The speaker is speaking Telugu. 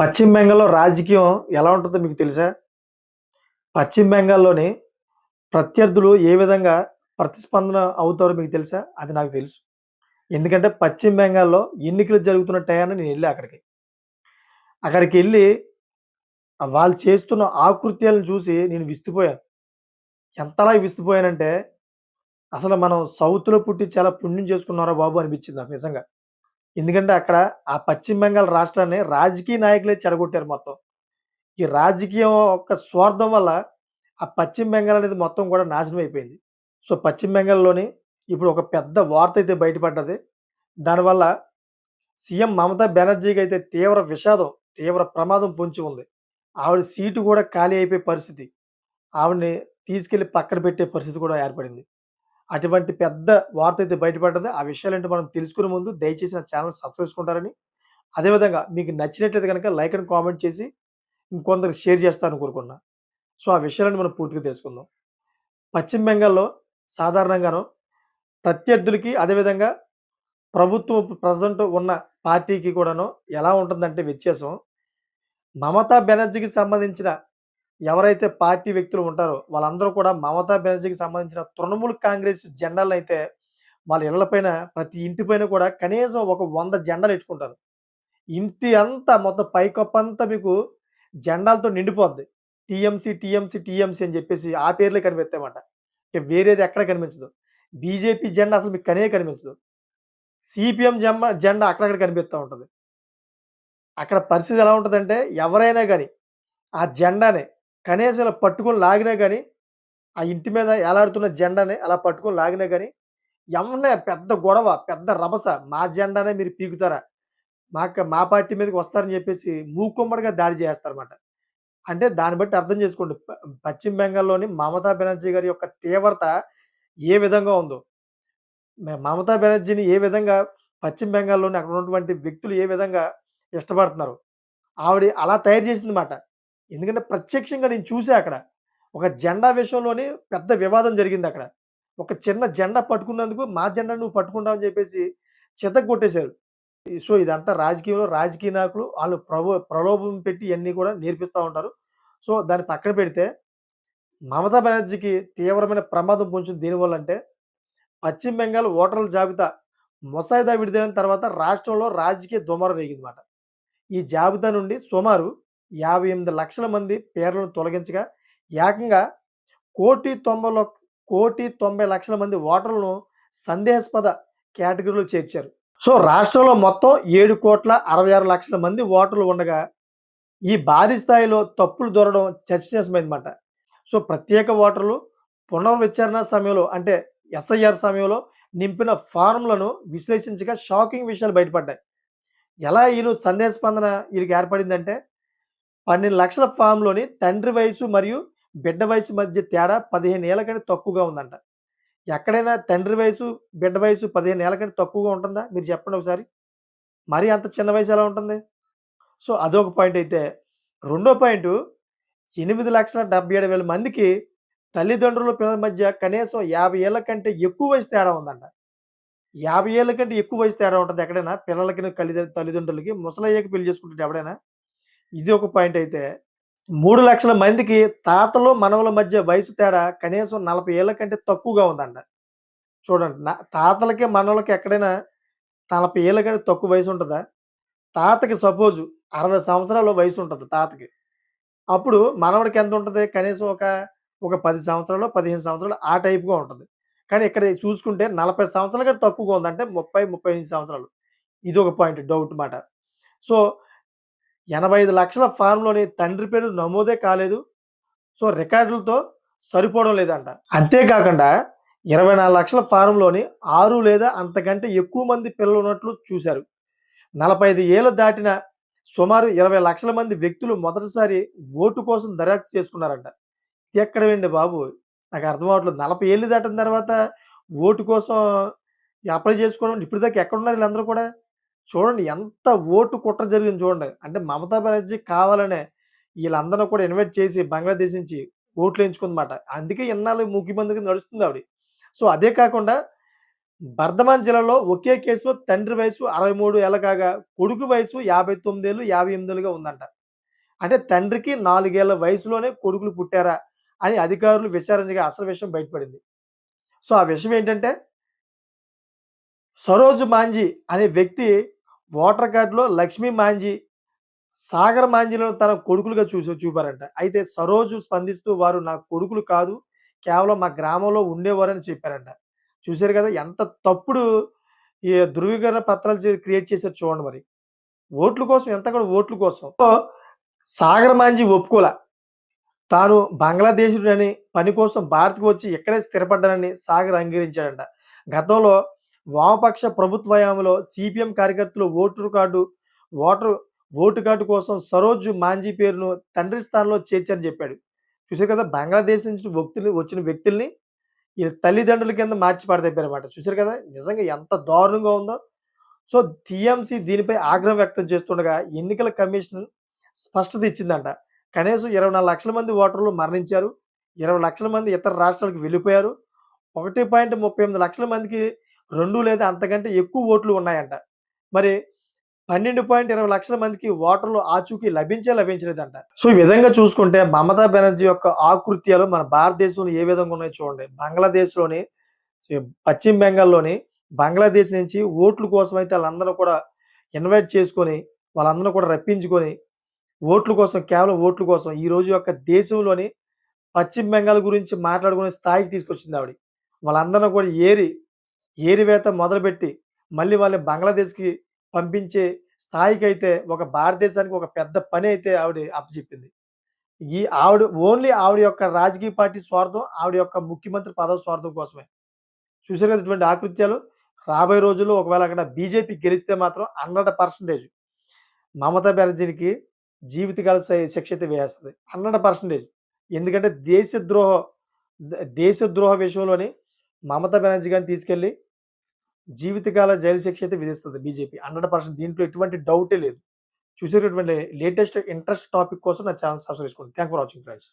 పశ్చిమ బెంగాల్‌లో రాజకీయం ఎలా ఉంటుందో మీకు తెలుసా? పశ్చిమ బెంగాల్‌లోని ప్రత్యర్థులు ఏ విధంగా ప్రతిస్పందన అవుతారో మీకు తెలుసా? అది నాకు తెలుసు. ఎందుకంటే పశ్చిమ బెంగాల్‌లో ఎన్నికలు జరుగుతున్న టయాన్ని నేను వెళ్ళి అక్కడికి. అక్కడికి వెళ్ళి వాళ్ళు చేస్తున్న ఆకృత్యాలను చూసి నేను విస్తుపోయాను. ఎంతలా విస్తుపోయానంటే, అసలు మనం సౌత్‌లో పుట్టి చాలా పుణ్యం చేసుకున్నారా బాబు అనిపించింది నాకు నిజంగా. ఎందుకంటే అక్కడ ఆ పశ్చిమ బెంగాల్ రాష్ట్రాన్ని రాజకీయ నాయకులే చెడగొట్టారు మొత్తం. ఈ రాజకీయం యొక్క స్వార్థం వల్ల ఆ పశ్చిమ బెంగాల్ అనేది మొత్తం కూడా నాశనం అయిపోయింది. సో, పశ్చిమ బెంగాల్‌లోని ఇప్పుడు ఒక పెద్ద వార్త అయితే బయటపడ్డది. దానివల్ల సీఎం మమతా బెనర్జీకి అయితే తీవ్ర విషాదం, తీవ్ర ప్రమాదం పొంచి ఉంది. ఆవిడ సీటు కూడా ఖాళీ అయిపోయే పరిస్థితి. ఆవిడని తీసుకెళ్ళి పక్కన పెట్టే పరిస్థితి కూడా ఏర్పడింది. అటువంటి పెద్ద వార్త అయితే బయటపడ్డది. ఆ విషయాలంటే మనం తెలుసుకునే ముందు దయచేసి నా ఛానల్ సబ్స్క్రైబ్ చేసుకుంటారని, అదేవిధంగా మీకు నచ్చినట్లయితే కనుక లైక్ అండ్ కామెంట్ చేసి ఇంకొందరికి షేర్ చేస్తారని కోరుకున్నా సో, ఆ విషయాలను మనం పూర్తిగా తెలుసుకుందాం. పశ్చిమ బెంగాల్‌లో సాధారణంగాను ప్రత్యర్థులకి అదేవిధంగా ప్రభుత్వం ప్రజెంట్ ఉన్న పార్టీకి కూడాను ఎలా ఉంటుందంటే వ్యత్యాసం మమతా బెనర్జీకి సంబంధించిన ఎవరైతే పార్టీ వ్యక్తులు ఉంటారో వాళ్ళందరూ కూడా మమతా బెనర్జీకి సంబంధించిన తృణమూల్ కాంగ్రెస్ జెండాలనైతే వాళ్ళ ఇళ్ళపైన ప్రతి ఇంటి పైన కూడా కనీసం ఒక వంద జెండాలు ఎట్టుకుంటారు. ఇంటి అంతా మొత్తం పైకప్పంతా మీకు జెండాలతో నిండిపోద్ది. టీఎంసీ, టీఎంసీ, టీఎంసీ అని చెప్పేసి ఆ పేర్లే కనిపిస్తాయన్నమాట. వేరేది ఎక్కడ కనిపించదు. బీజేపీ జెండా అసలు మీకు కనే కనిపించదు. సీపీఎం జెండా జెండా అక్కడక్కడ కనిపిస్తూ ఉంటుంది అక్కడ పరిస్థితి ఎలా ఉంటుందంటే ఎవరైనా కానీ ఆ జెండానే కనీసం ఇలా పట్టుకొని లాగినా కానీ ఆ ఇంటి మీద ఎలాడుతున్న జెండాని అలా పట్టుకొని లాగినా కానీ ఎవరినే పెద్ద గొడవ, పెద్ద రభస మా జెండానే మీరు పీకుతారా? మాకు మా పార్టీ మీదకి వస్తారని చెప్పేసి మూకుమ్మడిగా దాడి చేస్తారన్నమాట. అంటే దాన్ని బట్టి అర్థం చేసుకోండి. ప పశ్చిమ బెంగాల్‌లోని మమతా బెనర్జీ గారి యొక్క తీవ్రత ఏ విధంగా ఉందో. మమతా బెనర్జీని ఏ విధంగా పశ్చిమ బెంగాల్‌లోని అక్కడ ఉన్నటువంటి వ్యక్తులు ఏ విధంగా ఇష్టపడుతున్నారు. ఆవిడ అలా తయారు చేసిందన్నమాట. ఎందుకంటే ప్రత్యక్షంగా నేను చూసా అక్కడ. ఒక జెండా విషయంలోని పెద్ద వివాదం జరిగింది అక్కడ ఒక చిన్న జెండా పట్టుకున్నందుకు మా జెండా నువ్వు పట్టుకుంటావని చెప్పేసి చెప్పేసి చితగ్గొట్టేశారు. సో, ఇదంతా రాజకీయంలో రాజకీయ నాయకులు వాళ్ళు ప్రభు ప్రలోభం పెట్టి ఇవన్నీ కూడా నేర్పిస్తూ ఉంటారు. సో, దాన్ని పక్కన పెడితే మమతా బెనర్జీకి తీవ్రమైన ప్రమాదం పొంచింది దేనివల్లంటే, పశ్చిమ బెంగాల్ ఓటర్ల జాబితా ముసాయిదా విడుదలైన తర్వాత రాష్ట్రంలో రాజకీయ దుమారం రేగిందన్నమాట. ఈ జాబితా నుండి సుమారు 58,00,000 మంది పేర్లను తొలగించగా, ఏకంగా కోటి తొంభై కోటి తొంభై లక్షల మంది ఓటర్లను సందేహాస్పద కేటగిరీలో చేర్చారు. సో, రాష్ట్రంలో మొత్తం 7,66,00,000 మంది ఓటర్లు ఉండగా, ఈ భారీ స్థాయిలో తప్పులు దొరడం చర్చనీయమైందన్నమాట సో, ప్రత్యేక ఓటర్లు పునర్విచారణ సమయంలో అంటే ఎస్ఐఆర్ సమయంలో నింపిన ఫారంలను విశ్లేషించగా షాకింగ్ విషయాలు బయటపడ్డాయి. ఎలా వీళ్ళు సందేహ స్పందన వీరికి ఏర్పడిందంటే పన్నెండు లక్షల ఫామ్‌లోని తండ్రి వయసు మరియు బిడ్డ వయసు మధ్య తేడా పదిహేను ఏళ్ళ కంటే తక్కువగా ఉందంట. ఎక్కడైనా తండ్రి వయసు, బిడ్డ వయసు పదిహేను ఏళ్ళ కంటే తక్కువగా ఉంటుందా? మీరు చెప్పండి ఒకసారి. మరీ అంత చిన్న వయసు ఎలా ఉంటుంది? సో, అదొక పాయింట్ అయితే, రెండో పాయింట్ ఎనిమిది లక్షల డెబ్భై ఏడు వేల మందికి తల్లిదండ్రుల పిల్లల మధ్య కనీసం యాభై ఏళ్ళ కంటే ఎక్కువ వయసు తేడా ఉందంట. యాభై ఏళ్ళ కంటే ఎక్కువ వయసు తేడా ఉంటుంది ఎక్కడైనా? పిల్లలకి కలిద తల్లిదండ్రులకి ముసలయ్యకి పెళ్ళి చేసుకుంటుంటే ఎవడైనా? ఇది ఒక పాయింట్ అయితే, మూడు లక్షల మందికి తాతలు, మనవల మధ్య వయసు తేడా కనీసం నలభై ఏళ్ళ కంటే తక్కువగా ఉందంట. చూడండి. నా తాతలకి, మనవలకి ఎక్కడైనా నలభై ఏళ్ళ కంటే తక్కువ వయసు ఉంటుందా తాతకి సపోజు 60 సంవత్సరాలు వయసు ఉంటుంది తాతకి. అప్పుడు మనవడికి ఎంత ఉంటుంది కనీసం ఒక, ఒక పది సంవత్సరాలు పదిహేను సంవత్సరాలు ఆ టైప్‌గా ఉంటుంది కానీ ఇక్కడ చూసుకుంటే 40 సంవత్సరాల కంటే తక్కువగా ఉందంటే ముప్పై ముప్పై ఐదు సంవత్సరాలు. ఇది ఒక పాయింట్ డౌట్ మాట. సో, ఎనభై ఐదు లక్షల ఫార్మ్‌లోని తండ్రి పేరు నమోదే కాలేదు. సో, రికార్డులతో సరిపోవడం లేదంట. అంతేకాకుండా ఇరవై నాలుగు లక్షల ఫారంలోని ఆరు లేదా అంతకంటే ఎక్కువ మంది పిల్లలు ఉన్నట్లు చూశారు. నలభై ఐదు ఏళ్ళు దాటిన సుమారు ఇరవై లక్షల మంది వ్యక్తులు మొదటిసారి ఓటు కోసం దర్యాప్తు చేసుకున్నారంట. ఇది బాబు! నాకు అర్థం అవ్వట్లేదు. నలభై ఏళ్ళు దాటిన తర్వాత ఓటు కోసం అప్లై చేసుకోవడం ఇప్పటిదాకా ఎక్కడున్నారు వీళ్ళందరూ కూడా? చూడండి ఎంత ఓటు కుట్ర జరిగింది చూడండి. అంటే మమతా బెనర్జీ కావాలనే వీళ్ళందరూ కూడా ఇన్వైట్ చేసి బంగ్లాదేశ్ నుంచి ఓట్లు ఓట్లేయించుకుందన్నమాట. అందుకే ఇన్నాళ్ళు ముఖ్యమంత్రిగా నడుస్తుంది ఆవిడ. సో, అదే కాకుండా బర్ధమాన్ జిల్లాలో ఒకే కేసులో తండ్రి వయసు 63 ఏళ్ళ కాగా, కొడుకు వయసు 59 ఏళ్ళు, 58 ఏళ్ళుగా ఉందంట. అంటే తండ్రికి నాలుగేళ్ళ వయసులోనే కొడుకులు పుట్టారా? అని అధికారులు విచారించగా అసలు విషయం బయటపడింది. సో, ఆ విషయం ఏంటంటే సరోజ్ మాంజీ అనే వ్యక్తి ఓటర్ కార్డ్‌లో లక్ష్మీ మాంజీ, సాగర్ మాంజీలను తన కొడుకులుగా చూసి చూపారంట. అయితే సరోజు స్పందిస్తూ వారు నా కొడుకులు కాదు, కేవలం మా గ్రామంలో ఉండేవారని చెప్పారంట. చూశారు కదా! ఎంత తప్పుడు ఈ ధృవీకరణ పత్రాలు క్రియేట్ చేశారు చూడండి మరి. ఓట్ల కోసం ఎంత కూడా ఓట్ల కోసం. సాగర్ మాంజీ ఒప్పుకోలా. తాను బంగ్లాదేశుడని, పని కోసం భారత్‌కి వచ్చి ఇక్కడే స్థిరపడ్డానని సాగర్ అంగీకరించాడంట. గతంలో వామపక్ష ప్రభుత్వ సిపిఎం సీపీఎం కార్యకర్తలు voter card voter vote card కోసం సరోజ్ మాంజీ పేరును తండ్రి స్థానంలో చేర్చారని చెప్పాడు. చూసారు కదా! బంగ్లాదేశ్ నుంచి వ్యక్తులు వచ్చిన వ్యక్తుల్ని ఈ తల్లిదండ్రుల కింద మార్చి పడదెప్పారన్నమాట. చూసారు కదా! నిజంగా ఎంత దారుణంగా ఉందో. సో, టీఎంసీ దీనిపై ఆగ్రహం వ్యక్తం చేస్తుండగా ఎన్నికల కమిషన్ స్పష్టత ఇచ్చిందంట. కనీసం 24 లక్షల మంది ఓటర్లు మరణించారు. 20 లక్షల మంది ఇతర రాష్ట్రాలకు వెళ్ళిపోయారు. 1.38 లక్షల మందికి రెండు లేదా అంతకంటే ఎక్కువ ఓట్లు ఉన్నాయంట. మరి 12.20 లక్షల మందికి ఓటర్లు ఆచూకీ లభించే లభించలేదంట. సో, ఈ విధంగా చూసుకుంటే మమతా బెనర్జీ యొక్క ఆకృత్యాలు మన భారతదేశంలో ఏ విధంగా ఉన్నాయో చూడండి. బంగ్లాదేశ్‌లోని పశ్చిమ బెంగాల్‌లోని బంగ్లాదేశ్ నుంచి ఓట్ల కోసం అయితే వాళ్ళందరూ కూడా ఇన్వైట్ చేసుకొని, వాళ్ళందరూ కూడా రప్పించుకొని, ఓట్ల కోసం కేవలం ఓట్ల కోసం ఈ రోజు యొక్క దేశంలోని పశ్చిమ బెంగాల్ గురించి మాట్లాడుకునే స్థాయికి తీసుకొచ్చింది ఆవిడ. వాళ్ళందరిని కూడా ఏరి, ఏరివేత మొదలుపెట్టి మళ్ళీ వాళ్ళని బంగ్లాదేశ్‌కి పంపించే స్థాయికైతే ఒక భారతదేశానికి ఒక పెద్ద పని అయితే ఆవిడ అప్పచెప్పింది ఈ ఆవిడ ఓన్లీ ఆవిడ యొక్క రాజకీయ పార్టీ స్వార్థం, ఆవిడ యొక్క ముఖ్యమంత్రి పదవి స్వార్థం కోసమే. చూసారు కదా! ఇటువంటి ఆకృత్యాలు. రాబోయే రోజుల్లో ఒకవేళ అక్కడ బీజేపీ గెలిస్తే మాత్రం 100% మమతా బెనర్జీకి జీవితకాల శిక్ష అయితే వేస్తుంది హండ్రెడ్ పర్సంటేజ్ ఎందుకంటే దేశద్రోహ దేశద్రోహ విషయంలోని మమతా బెనర్జీ గారిని తీసుకెళ్ళి జీవితకాల జైలు శిక్ష అయితే విధిస్తుంది బీజేపీ. 100% దీంట్లో ఎటువంటి డౌటే లేదు. చూసేటటువంటి లేటెస్ట్ ఇంట్రెస్ట్ టాపిక్ కోసం నా ఛానల్ సబ్స్క్రైబ్ చేసుకోండి. Thank for watching friends.